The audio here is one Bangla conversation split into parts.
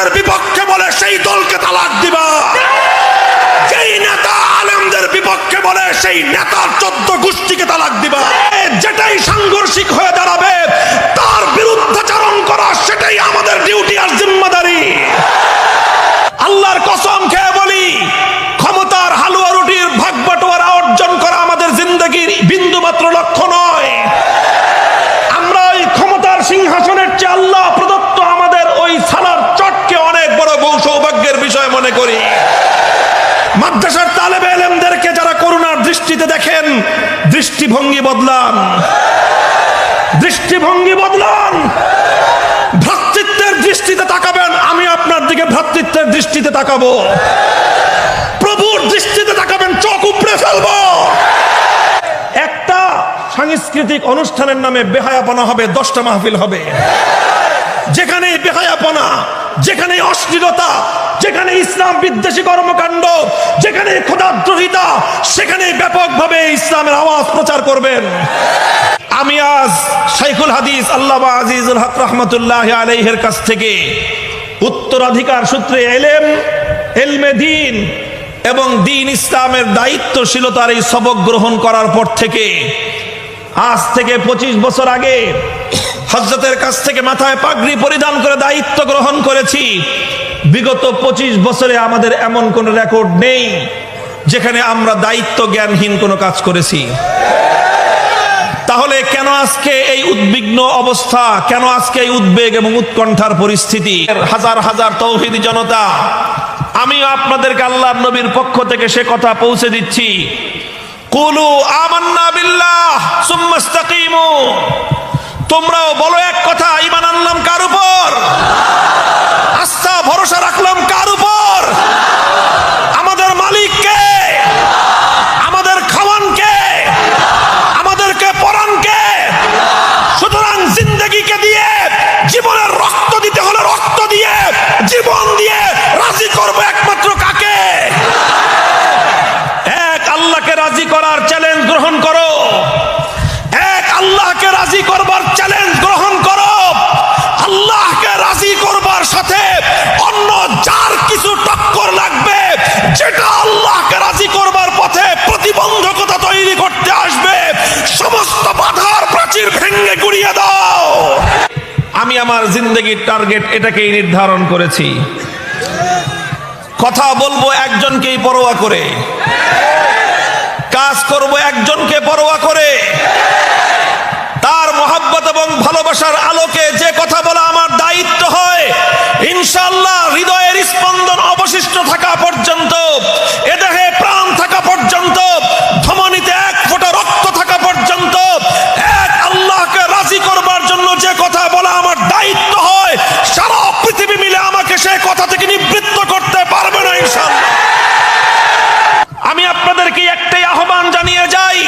আলেমদের বিপক্ষে বলে সেই দলকে তালাক দিবা। যেই নেতা আলেমদের বিপক্ষে বলে সেই নেতার চোদ্দ গোষ্ঠীকে তালাক দিবা। যেটাই সাংঘর্ষিক মাদ্রাসার তালেবে এলেমদেরকে যারা করুণার দৃষ্টিতে দেখেন, দৃষ্টিভঙ্গি বদলান। দৃষ্টিভঙ্গি বদলান। ভ্রাতৃত্বের দৃষ্টিতে তাকাবেন, আমি আপনার দিকে ভ্রাতৃত্বের দৃষ্টিতে তাকাবো। প্রভুর দৃষ্টিতে তাকাবেন, চোখ উপড়ে ফেলব। একটা সাংস্কৃতিক অনুষ্ঠানের নামে বেহায়াপনা হবে, দশটা মাহফিল হবে। যেখানে বেহায়াপনা যেখানে অশ্লীলতা, যেখানে ইসলাম বিদ্বেষী কর্মকাণ্ড, যেখানে খোদাদ্রোহিতা সেখানে ব্যাপকভাবে ইসলামের আওয়াজ প্রচার করবেন। আমি আজ শাইখুল হাদিস আল্লাহ আজিজুল হক রহমতুল্লাহ আলাইহের কাছ থেকে উত্তরাধিকার সূত্রে এলেম, এলমে দিন এবং দিন ইসলামের দায়িত্বশীলতার এই সবক গ্রহণ করার পর থেকে, আজ থেকে পঁচিশ বছর আগে হজরতের কাছ থেকে মাথায় পাগড়ি পরিধান করে দায়িত্ব গ্রহণ করেছি। বিগত পঁচিশ বছরে আমাদের এমন কোন রেকর্ড নেই যেখানে আমরা দায়িত্ব জ্ঞানহীন কোনো কাজ করেছি। তাহলে কেন আজকে এই উদ্বিগ্ন অবস্থা, কেন আজকে এই উদ্বেগ এবং উৎকণ্ঠার পরিস্থিতি? হাজার হাজার তৌহিদি জনতা, আমিও আপনাদেরকে আল্লাহ নবীর পক্ষ থেকে সে কথা পৌঁছে দিচ্ছি। কুলু আমান্না বিল্লাহ সুম্মাস্তাকিমু তোমরাও বলো এক কথা ইমান আনলাম কার উপর? আস্থা ভরসা রাখলাম কার উপর আমার জিন্দগির টার্গেট এটাকেই নির্ধারণ করেছি। কথা বলব একজনকেই পরোয়া করে। কাজ করব একজনকে পরোয়া করে। তার মহাব্বত এবং ভালোবাসার আলোকে যে কথা বলা আমার দায়িত্ব হয় ইনশাল্লাহ হৃদয়ের স্পন্দন অবশিষ্ট থাকা পর্যন্ত এ দেহে প্রাণ থাকা পর্যন্ত ধমনীতে এক ফোঁটা রক্ত থাকা পর্যন্ত এক আল্লাহকে রাজি করবার জন্য যে কথা বলা আমার দায়িত্ব হয় সারা পৃথিবী মিলে আমাকে সে কথা থেকে নিবৃত্ত করতে পারবে না ইনশাল্লাহ আমি আপনাদেরকে একটাই জানিয়ে যাই।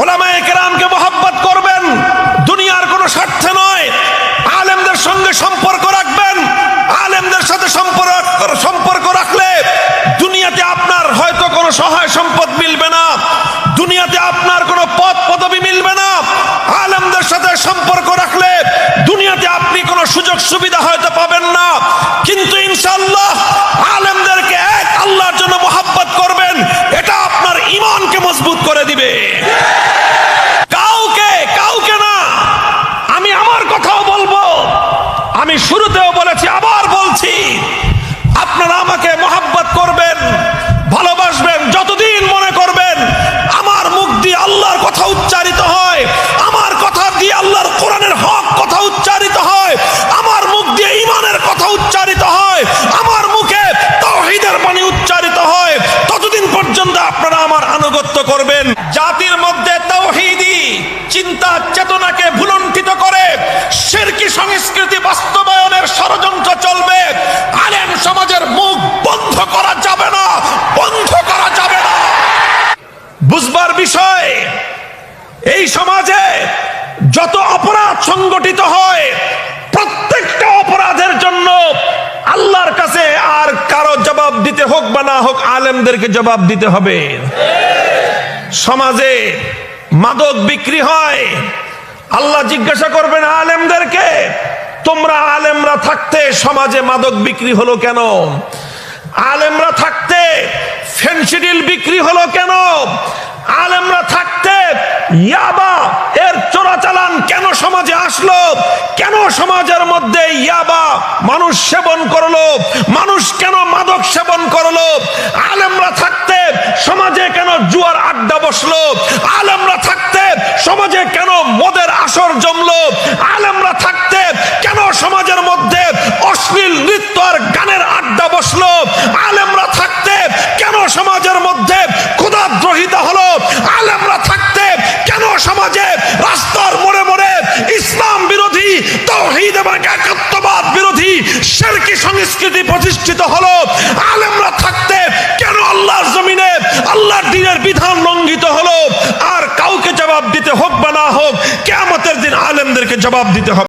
ওলামায়ে কেরামকে মোহাব্বত করবেন। দুনিয়ার কোনো স্বার্থে নয়। আলেমদের সঙ্গে সম্পর্ক রাখবেন। আলেমদের সাথে সম্পর্ক সম্পর্ক রাখলে দুনিয়াতে আপনার হয়তো কোনো সহায় সম্পদ মিলবে না। দুনিয়াতে আপনার কোনো পদ পদবি মিলবে না। আলেমদের সাথে সম্পর্ক রাখলে দুনিয়াতে আপনি কোনো সুযোগ সুবিধা হয়তো পাবেন না। কিন্তু ইনশাল্লাহ আলেমদেরকে এক আল্লাহর জন্য মোহাব্বত করবেন এটা আপনার ইমানকে মজবুত করে দিবে কাউকে কাউকে না আমি আমার কথাও বলব আমি শুরুতেও বলেছি আবার বলছি আপনারা আমাকে মোহাব্বত করবেন ভালোবাসবেন যতদিন মনে করবেন আমার মুখ দিয়ে আল্লাহর কথা উচ্চারিত হয় আমার কথা দিয়ে আল্লাহর কোরআনের হক কথা উচ্চারিত হয় আমার মুখ দিয়ে ইমানের কথা উচ্চারিত হয় আমার মুখে তৌহিদের বাণী উচ্চারিত হয় ততদিন পর্যন্ত আপনারা আমার আনুগত্য করবেন জাতির মধ্যে তৌহিদি চিন্তা চেতনাকে ভুলণ্ঠিত করে শিরকি সংস্কৃতি বাস্তবায়নের ষড়যন্ত্র চলবে। আলেম সমাজের মুখ বন্ধ করা যাবে না, বন্ধ করা যাবে না। বুঝবার বিষয়, এই সমাজে যত অপরাধ সংগঠিত হয়, প্রত্যেকটা অপরাধের জন্য আল্লাহর কাছে আর কারও জবাব দিতে হোক বা না হোক, আলেমদেরকে জবাব দিতে হবে। সমাজে মাদক বিক্রি হয়, আল্লাহ জিজ্ঞাসা করবেন আলেমদেরকে তোমরা আলেমরা থাকতে সমাজে মাদক বিক্রি হলো কেন? আলেমরা থাকতে ফেন্সিডিল বিক্রি হলো কেন? আলেমরা থাকতে ইয়াবা এর চোরাচালান কেন সমাজে আসলো? কেন সমাজের মধ্যে ইয়াবা মানুষ সেবন করল? মানুষ কেন মাদক সেবন করল? আলেমরা থাকতে সমাজে কেন জুয়ার আড্ডা বসল? আলেমরা থাকতে সমাজে কেন মদের আসর জমলো আলেমরা থাকতে কেন সমাজের মধ্যে অশ্লীল নৃত্য আর গানের আড্ডা বসল আলেমরা থাকতে কেন সমাজের মধ্যে ক্ষুদাদ্রোহিতা হলো আলেমরা থাকতে কেন সমাজে রাস্তার মোড়ে মোড়ে ইসলাম বিরোধী, তহিদ এবং একাত্মবাদ বিরোধী শেরকি সংস্কৃতি প্রতিষ্ঠিত হলো। আলেমরা থাকতে কেন আল্লাহর জমিনে, আল্লাহর দিনের বিধান লঙ্ঘিত হলো? আর কাউকে জবাব দিতে হোক বা না হোক কেমতের দিন আলেমদেরকে জবাব দিতে হবে।